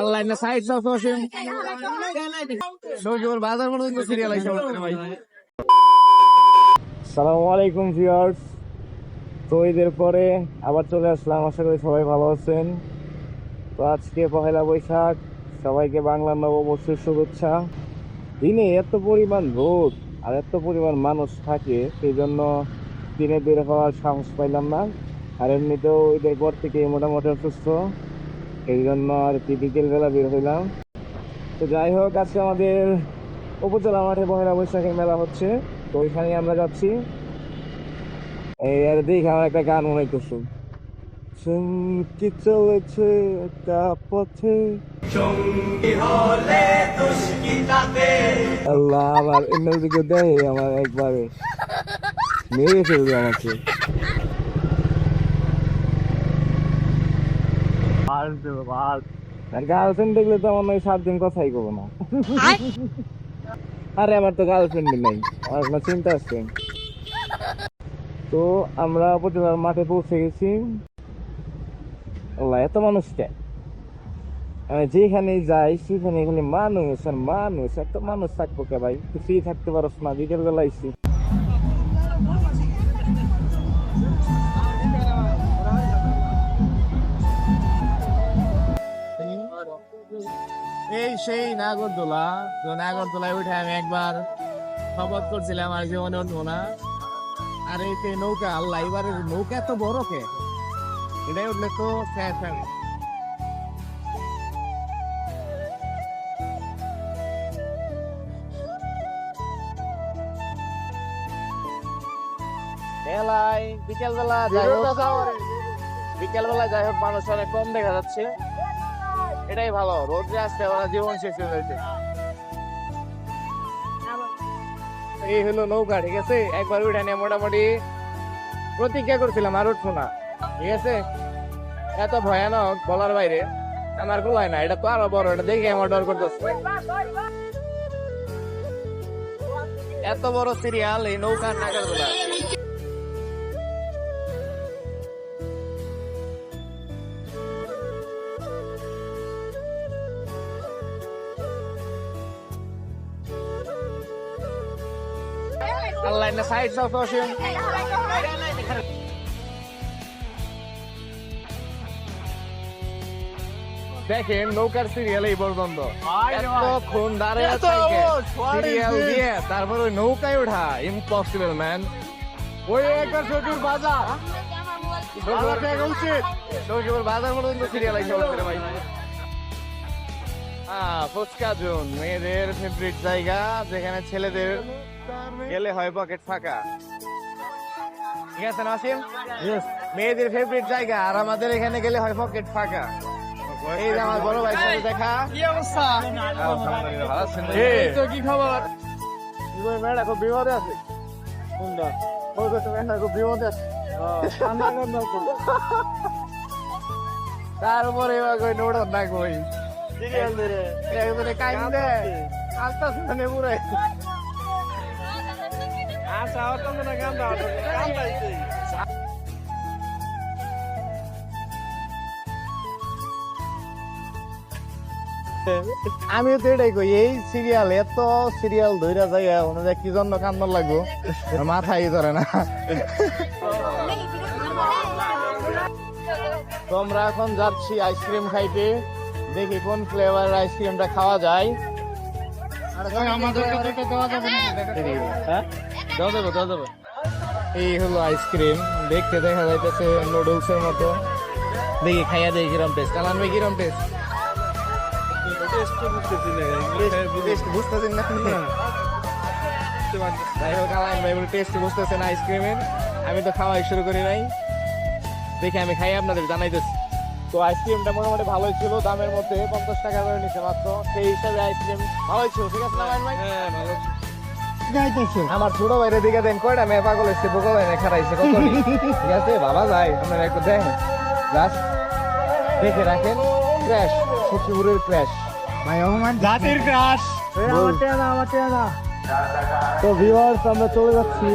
আল্লাহ না সাইড দাও তো সেম সজোর বাজার কিন্তু সিরিয়াল আইছে ভাই সালামু আলাইকুম ভিউয়ার্স তো ঈদের পরে আবার চলে আসলাম আশা করি সবাই ভালো আছেন। তো আজকে পহেলা বৈশাখ সবাইকে বাংলা নববর্ষের শুভেচ্ছা। দিনে এত পরিমাণ রোদ আর এত পরিমাণ মানুষ থাকে সেই জন্য দিনে বের হওয়ার সাহস পাইলাম না। আর এমনিতেও ঈদের পর থেকে মোটামুটি অসুস্থ। এই জন্য আর কি বিকেলবেলা বের হইলাম। তো যাই হোক আজকে আমাদের উপজেলা মাঠে পহেলা বৈশাখের মেলা হচ্ছে। তো ওইখানে আমরা যাচ্ছি। এই আর দেখি আমার একটা গান মনে করছ সঙ্গী চলেছে একটা পথে। আল্লাহ আমার এমনি দিকে দেয় আমার একবারে। মেরে ফেলবে আমাকে। গার্লফ্রেন্ড দেখলে তো আমার সাত দিন কথাই করব না। আরে আমার তো গার্লফ্রেন্ড নেই আমার কোনো চিন্তা আছে। তো আমরা উপজেলার মাঠে পৌঁছে গেছি। আল্লাহ এত মানুষ কে? আমি যেখানে যাই সেখানে খালি মানুষ আর মানুষ এত মানুষ থাকব কে ভাই? তুই ফ্রি থাকতে পারস না বিকেল বেলা এই সেই নাগরদোলা তো নাগরদোলায় উঠে আমি একবার শপথ করছিলাম আর জীবনে উঠবো না। আর এই যে নৌকা আল্লাহ এবারে নৌকা এত বড় কে? এটাই উঠলে তো শেষ আমি মেলায় বিকেল বেলা যাই হোক। বিকেল বেলা যাই হোক মানুষ অনেক কম দেখা যাচ্ছে। এটাই ভালো। রোদ্রে আসতে ওরা জীবন শেষ হয়ে যাচ্ছে এই হলো নৌকা, ঠিক আছে? একবার উঠে নিয়ে মোটামুটি প্রতিজ্ঞা করছিলাম, আর উঠবো না। ঠিক আছে? এত ভয়ানক বলার বাইরে আমার গোলায় না, এটা তো আরও বড়, এটা দেখে আমার ডর করতেছে। এত বড় সিরিয়াল এই নৌকার নাগার গোলা আল্লাহ না সাইড দাও তো সেম দেখেন নৌকার সিরিয়াল এই পর্যন্ত। এতক্ষণ দাঁড়িয়ে আছে সিরিয়াল দিয়ে তারপর ওই নৌকায় ওঠা ইম্পসিবল ম্যান ওই একটা শ্বশুর বাজার। বাজার দেখা শ্বশুর বাজার পর্যন্ত সিরিয়াল আইসা ভাই। ফুচকা জোন মেয়েদের ফেভারিট জায়গা যেখানে ছেলেদের গেলে হয় পকেট ফাঁকা। ঠিক আছে নাসিম? মেয়েদের ফেভারিট জায়গা আর আমাদের এখানে গেলে হয় পকেট ফাঁকা। এই যে আমার বড় ভাই সাথে দেখা। কি অবস্থা? ভালো আছেন এই তো কি খবর? জীবন মেয়েটা খুব বিপদে আছে। কোনটা? ওই তো মেয়েটা খুব বিপদে আছে। তার উপরে এবার কই নোড় না কই? একজনে কাইন্দে আস্তে আস্তে নেবুরে আচ্ছা অত মনে কান্দা কান্দাইছে আমিও তো এটাই কই এই সিরিয়াল এত সিরিয়াল ধইরা যায় ওনাদের কি জন্য কান্দন লাগবো? মাথায় ধরে না। তো আমরা এখন যাচ্ছি আইসক্রিম খাইতে। দেখি কোন ফ্লেভার আইসক্রিমটা খাওয়া যায়। হ্যাঁ? এই হলো আইসক্রিম দেখতে দেখা যাইতেছে নুডলস এর মতো। দেখি খাইয়া দেখি কিরম টেস্ট কালান ভাই কিরম টেস্ট বুঝতেছেন না যাই হোক ভাই টেস্ট বুঝতেছেন আইসক্রিমের আমি তো খাওয়াই শুরু করি নাই। দেখে আমি খাই আপনাদের জানাইতেছি তো আইসক্রিমটা মোটামুটি ভালোই ছিল দামের মধ্যে পঞ্চাশ টাকা করে নিচ্ছে মাত্র। সেই হিসাবে আইসক্রিম ভালোই ছিল ঠিক আছে না ভাই হ্যাঁ ভালো আমার ছোট ভাইরে দিকে দেন কয়টা মেয়ে পাগল এসছে বোকা ভাই খারাইছে কত ঠিক আছে বাবা যায় আপনারা একটু দেখেন। জাস্ট দেখে রাখেন ক্র্যাশ সত্যিপুরের ক্র্যাশ ভাই অপমান জাতির ক্র্যাশ আমার টেনা আমার টেনা তো ভিউয়ার্স আমরা চলে যাচ্ছি।